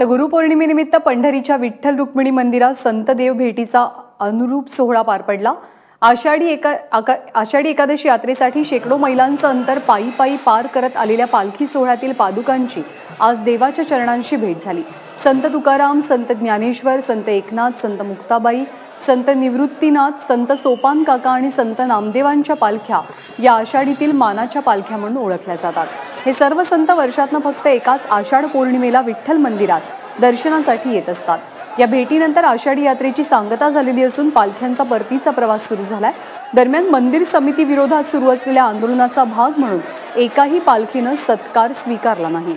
तर गुरुपौर्णिमेनिमित्त पंढरीच्या विठ्ठल रुक्मिणी मंदिरात संत देव भेटीचा अनुरूप सोहळा पार पडला. आषाढी एका आका आषाढी एकादशी यात्रेसाठी शेकडो महिलांचं अंतर पायी पायी पार करत आलेल्या पालखी सोहळ्यातील पादुकांची आज देवाच्या चरणांशी भेट झाली. संत तुकाराम संत ज्ञानेश्वर संत एकनाथ संत मुक्ताबाई संत निवृत्तीनाथ संत सोपान काका आणि संत नामदेवांच्या पालख्या या आषाढीतील मानाच्या पालख्या म्हणून ओळखल्या जातात. हे सर्व संत वर्षातनं फक्त एकाच आषाढ पौर्णिमेला विठ्ठल मंदिरात दर्शनासाठी येत असतात. या भेटीनंतर आषाढी यात्रेची सांगता झालेली असून पालख्यांचा परतीचा प्रवास सुरू झालाय. दरम्यान मंदिर समिती विरोधात सुरू असलेल्या आंदोलनाचा भाग म्हणून एकाही पालखीनं सत्कार स्वीकारला नाही.